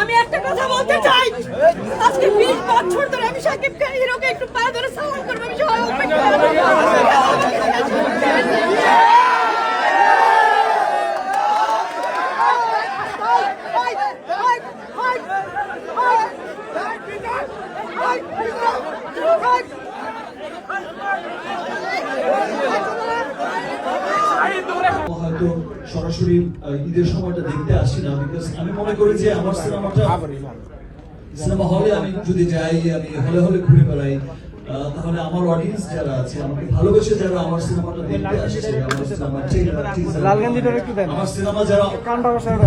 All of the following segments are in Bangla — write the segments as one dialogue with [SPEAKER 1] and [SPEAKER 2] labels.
[SPEAKER 1] আমি একটা কথা বলতে চাই। আজকে বিশ বছর ধরে আমি সাকিব খান হিরোকে একটু পা ধরে সালাম করব আমি সবাই অপেক্ষা
[SPEAKER 2] হয়তো সরাসরি ঈদের সময়টা দেখতে আসি না বিকজ আমি মনে করি যে আমার সিনেমাটা সিনেমা হলে আমি যদি যাই আমি হলে হলে ঘুরে বেড়াই। তাহলে আমার অডিয়েন্স যারা আছে আমাকে ভালোবেসে যারা আমার সিনেমাটা দেখতে আসছে আমার সিনেমা। আমার যারা।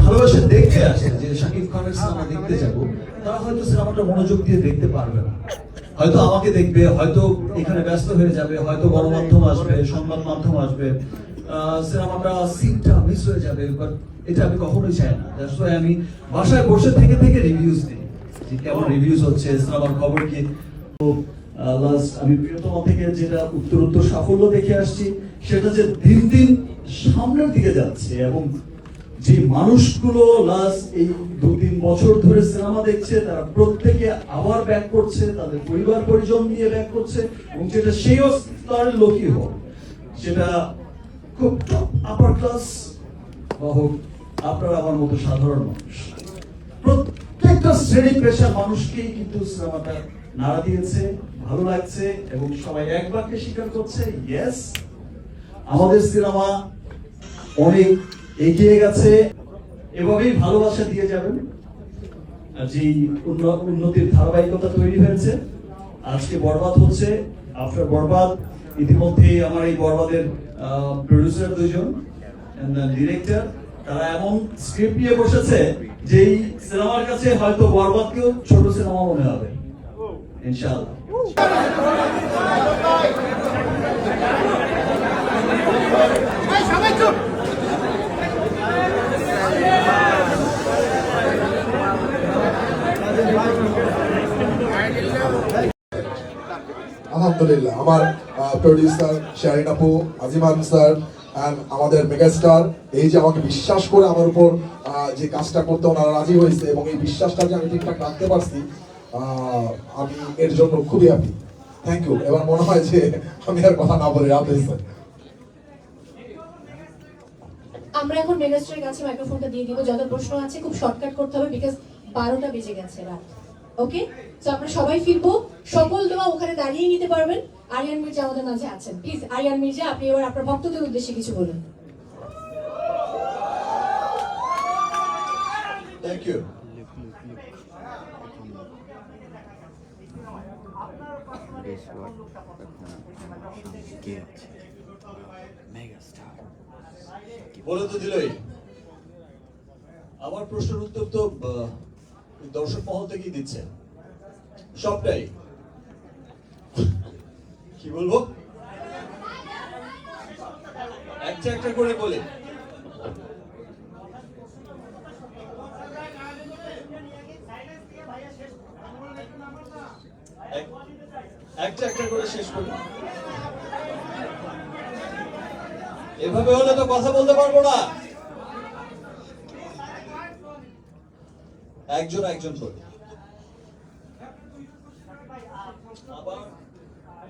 [SPEAKER 2] ভালোবেসে দেখতে আসে যে শাকিব খানের সিনেমা দেখতে যাব তারা হয়তো সিনেমাটা মনোযোগ দিয়ে দেখতে পারবে না। হয়তো আমাকে দেখবে হয়তো এখানে ব্যস্ত হয়ে যাবে হয়তো গণমাধ্যম আসবে সংবাদ মাধ্যম আসবে। সিনেমাটা সিনটা মিস হয়ে যাবে বাট এটা আমি কখনোই চাই না। দ্যাটস আমি বাসায় বসে থেকে থেকে রিভিউজ দিই। কেমন রিভিউজ হচ্ছে সিনেমার খবর কি? তো লাস্ট আমি প্রিয়তমা থেকে যেটা উত্তর উত্তর সাফল্য দেখে আসছি, সেটা যে দিন দিন সামনের দিকে যাচ্ছে এবং যে মানুষগুলো লাস্ট এই দু তিন বছর ধরে সিনেমা দেখছে, তারা প্রত্যেকে আবার ব্যাক করছে, তাদের পরিবার পরিজন নিয়ে ব্যাক করছে এবং যেটা সেই স্তরের লোকই হোক, সেটা খুব টপ আপার ক্লাস বা হোক, আপনার আমার মতো সাধারণ মানুষ। প্রত্যেকটা শ্রেণি পেশার মানুষকেই কিন্তু সিনেমাটা নাড়া দিয়েছে, ভালো লাগছে এবং সবাই এক বাক্যে স্বীকার করছে ইয়েস আমাদের সিনেমা অনেক এগিয়ে গেছে এভাবেই ভালোবাসা দিয়ে যাবেন। যে উন্ন- উন্নতির ধারাবাহিকতা তৈরি হয়েছে আজকে বরবাদ হচ্ছে। আফটার বরবাদ ইতিমধ্যে আমার এই বরবাদের প্রডিউসার দুজন ডিরেক্টর তারা এমন স্ক্রিপ্ট নিয়ে বসেছে যে এই সিনেমার কাছে হয়তো বরবাদকেও ছোট সিনেমা মনে হবে। ইনশাআল্লাহ।
[SPEAKER 3] আলহামদুলিল্লাহ, আমার প্রডিউসার শাহিন আপু আজিমান স্যার অ্যান্ড আমাদের মেগাস্টার এই যে আমাকে বিশ্বাস করে আমার উপর যে কাজটা করতে ওনারা রাজি হয়েছে এবং এই বিশ্বাসটা যে আমি ঠিকঠাক রাখতে পারছি আমি এর জন্য খুবই হ্যাপি থ্যাংক ইউ এবার মনে হয় যে আমি আর কথা না বলে হয়েছে।
[SPEAKER 4] আমরা এখন মেগাস্টারের কাছে মাইক্রোফোনটা দিয়ে দিব। যত প্রশ্ন আছে, খুব শর্টকাট করতে হবে বিকজ বারোটা বেজে গেছে রাত। ওকে তো আমরা সবাই ফিরবো। সকল দোয়া ওখানে দাঁড়িয়ে নিতে পারবেন। আরিয়ান মির্জা আমাদের মাঝে আছেন। প্লিজ আরিয়ান মির্জা আপনি এবার আপনার ভক্তদের উদ্দেশ্যে কিছু বলুন।
[SPEAKER 2] থ্যাংক ইউ
[SPEAKER 5] কে আছে মেগাস্টার
[SPEAKER 2] বলে তো দিলই আমার প্রশ্নের উত্তর তো আহ, দর্শক মহল থেকেই দিচ্ছে। সবটাই। কি বলব? একটা একটা করে বলে। এক- একটা একটা করে শেষ করি। এভাবে হলে তো কথা বলতে পারব না। একজন একজন করে আবার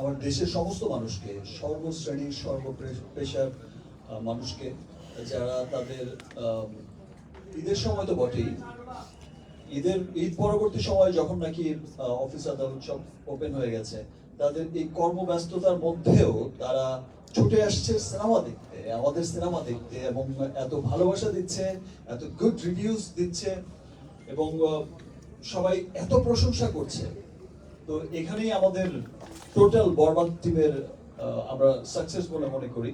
[SPEAKER 2] আমার দেশের সমস্ত মানুষকে, সর্বশ্রেণীর সর্ব পেশার মানুষকে, যারা তাদের ঈদের সময় তো বটেই। ঈদের, ঈদ পরবর্তী সময় যখন নাকি অফিস আদালত সব ওপেন হয়ে গেছে, তাদের এই কর্মব্যস্ততার মধ্যেও তারা ছুটে আসছে সিনেমা দেখতে, আমাদের সিনেমা দেখতে এবং এত ভালোবাসা দিচ্ছে, এত গুড রিভিউজ দিচ্ছে এবং সবাই এত প্রশংসা করছে। তো এখানেই আমাদের টোটাল বরবাদ টিমের আমরা সাকসেস বলে মনে করি।